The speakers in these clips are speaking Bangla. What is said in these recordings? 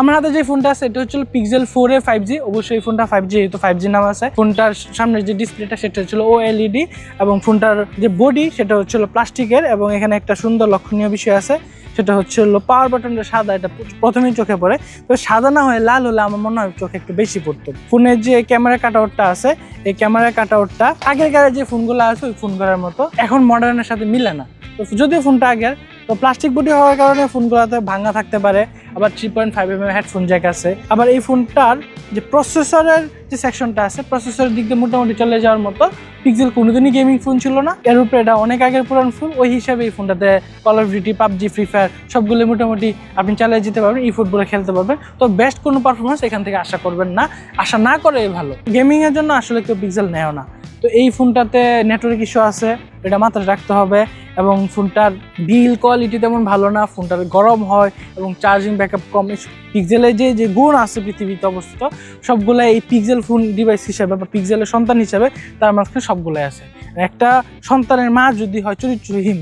আমার হাতে যে ফোনটা আছে, এটা হচ্ছিল Pixel four A five G অবশ্যই ফোনটা ফাইভ জি যেহেতু ফাইভ জি নাম আছে। ফোনটার সামনের যে ডিসপ্লেটা সেটা হচ্ছিল ও এলইডি এবং ফোনটার যে বডি সেটা হচ্ছিল প্লাস্টিকের এবং এখানে একটা সুন্দর লক্ষণীয় বিষয় আছে, সেটা হচ্ছে হলো পাওয়ার বাটনটা সাদা, এটা প্রথমেই চোখে পড়ে। তো সাদা না হয়ে লাল হলে আমার মনে হয় চোখে একটু বেশি পড়তো। ফোনের যে ক্যামেরা কাটআউটটা আছে, এই ক্যামেরা কাটআউটটা আগেরকার যে ফোনগুলো আছে, ওই ফোনগুলোর মতো। এখন মডার্নের সাথে মিলে না। তো যদিও ফোনটা আগের তো প্লাস্টিক বডি হওয়ার কারণে ফোনগুলোতে ভাঙা থাকতে পারে, আবার three point five M headphone jack আছে। আবার এই ফোনটার যে প্রসেসরের যে সেকশনটা আছে প্রসেসরের দিক দিয়ে মোটামুটি চলে যাওয়ার মতো পিক্সেল কোনোদিনই গেমিং ফোন ছিল না। এর উপরে এটা অনেক আগের পুরান ফোন ওই হিসাবে এই ফোনটাতে call of duty PUBG free fire সবগুলো মোটামুটি আপনি চালিয়ে যেতে পারবেন, এই ফুটবলে খেলতে পারবেন। তো বেস্ট কোনো পারফরমেন্স এখান থেকে আশা করবেন না। আশা না করে ভালো। গেমিংয়ের জন্য আসলে কেউ পিক্সেল নেয় না। তো এই ফোনটাতে নেটওয়ার্ক ইস্যু আছে, এটা মাথায় রাখতে হবে। এবং ফোনটার বিল কোয়ালিটি তেমন ভালো না, ফোনটার গরম হয় এবং চার্জিং ব্যাকআপ কম পিক্সেলের যে যে গুণ আছে পৃথিবীতে অবস্থিত সবগুলো এই পিক্সেল ফোন ডিভাইস হিসাবে বা পিক্সেলের সন্তান হিসাবে তার মাঝখানে সবগুলোই আছে। একটা সন্তানের মা যদি হয় চরিত্রহীন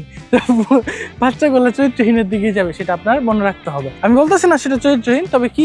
বাচ্চাগুলো চরিত্রহীনের দিকে যাবে, সেটা আপনার মনে রাখতে হবে। আমি বলতেছি না সেটা চরিত্রহীন, তবে কি,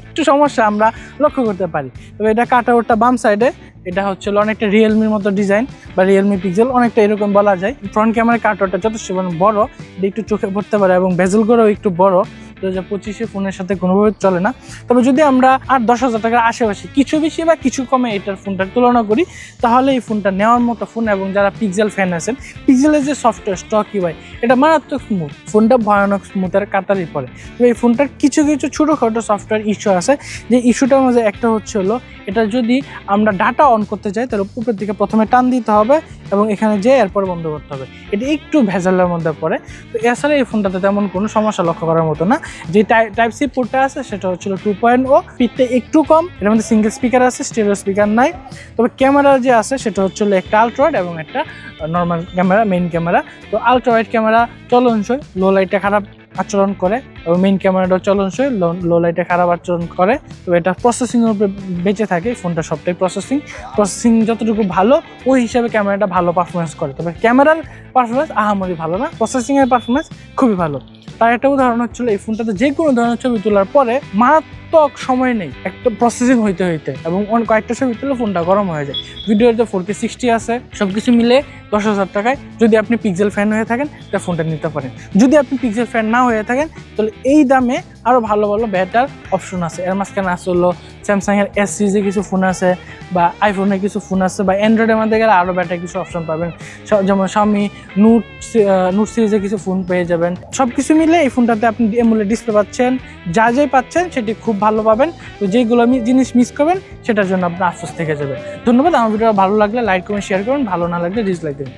একটু সমস্যা আমরা লক্ষ্য করতে পারি। তবে এটা কাটাউটটা বাম সাইডে এটা হচ্ছে অনেকটা রিয়েলমির মতো ডিজাইন বা রিয়েলমি পিক্সেল অনেকটা এরকম বলা যায়। ফ্রন্ট ক্যামেরা কাটারটা যথেষ্ট পরিমাণ বড়, এটা একটু চোখে পড়তে পারে এবং বেজেলগুলোও একটু বড়। দু হাজার পঁচিশে ফোনের সাথে কোনোভাবে চলে না। তবে যদি আমরা আট দশ হাজার টাকার আশেপাশে কিছু বেশি বা কিছু কমে এটার ফোনটার তুলনা করি, তাহলে এই ফোনটা নেওয়ার মতো ফোন এবং যারা পিক্সেল ফ্যান আছেন পিক্সেলের যে সফটওয়্যার স্টক ইউআই এটা মারাত্মক স্মুথ ফোনটা ভয়ানক স্মুথের কাতারি পড়ে। তো এই ফোনটার কিছু কিছু ছোটোখাটো সফটওয়্যার ইস্যু আছে। যে ইস্যুটার মধ্যে একটা হচ্ছে হলো, এটা যদি আমরা ডাটা অন করতে চাই তাহলে উপরের দিকে প্রথমে টান দিতে হবে। এবং এখানে যে এরপর বন্ধ করতে হবে। এটা একটু ভেজালের মধ্যে পড়ে। তো এছাড়া এই ফোনটাতে তেমন কোনো সমস্যা লক্ষ্য করার মতো না। যে টাইপ সি পোর্টটা আছে সেটা হচ্ছিল টু পয়েন্ট ও পিটটা একটু কম। এর মধ্যে সিঙ্গেল স্পিকার আছে স্টেরিও স্পিকার নাই। তবে ক্যামেরা যে আছে সেটা হচ্ছিল একটা আলট্রাওয়াইড এবং একটা নর্মাল ক্যামেরা মেইন ক্যামেরা তো আলট্রাওয়াইড ক্যামেরা চলনসই লো লাইটটা খারাপ। আচরণ করে এবং মেইন ক্যামেরাটা চলনশীল লো লাইটে খারাপ আচরণ করে। তো এটা প্রসেসিংয়ের উপরে বেঁচে থাকে ফোনটা সবটাই প্রসেসিং প্রসেসিং যতটুকু ভালো, ওই হিসাবে ক্যামেরাটা ভালো পারফরমেন্স করে। তবে ক্যামেরার পারফরমেন্স আহামরি ভালো না প্রসেসিংয়ের পারফরমেন্স খুবই ভালো। তার একটা উদাহরণ হচ্ছিল, এই ফোনটাতে যে কোনো ধরনের ছবি তোলার পরে সময় নেই, একটা প্রসেসিং হইতে হইতে এবং কয়েকটা ছবি তুলে ফোনটা গরম হয়ে যায়। ভিডিওতে ফোর কে সিক্সটি আছে সব কিছু মিলে দশ হাজার টাকায় যদি আপনি পিক্সেল ফ্যান হয়ে থাকেন, তাহলে ফোনটা নিতে পারেন। যদি আপনি পিক্সেল ফ্যান না হয়ে থাকেন, তাহলে এই দামে আরও ভালো ভালো বেটার অপশন আছে। এর মাঝখানে আছে হলো স্যামসাংয়ের এস সিরিজে কিছু ফোন আছে বা আইফোনের কিছু ফোন আছে বা অ্যান্ড্রয়েডের মধ্যে গেলে আরও বেটার কিছু অপশন পাবেন। যেমন স্বামী নোট নোট সিরিজে কিছু ফোন পেয়ে যাবেন। সব কিছু মিলে এই ফোনটাতে আপনি এমুলে ডিসপ্লে পাচ্ছেন। যা যাই পাচ্ছেন, সেটি খুব ভালো পাবেন। তো যেইগুলো জিনিস মিস করবেন, সেটার জন্য আপনার আফসোস থেকে যাবে ধন্যবাদ। আমার ভিডিও ভালো লাগলে লাইক করুন শেয়ার করুন। ভালো না লাগলে ডিসলাইক দেবেন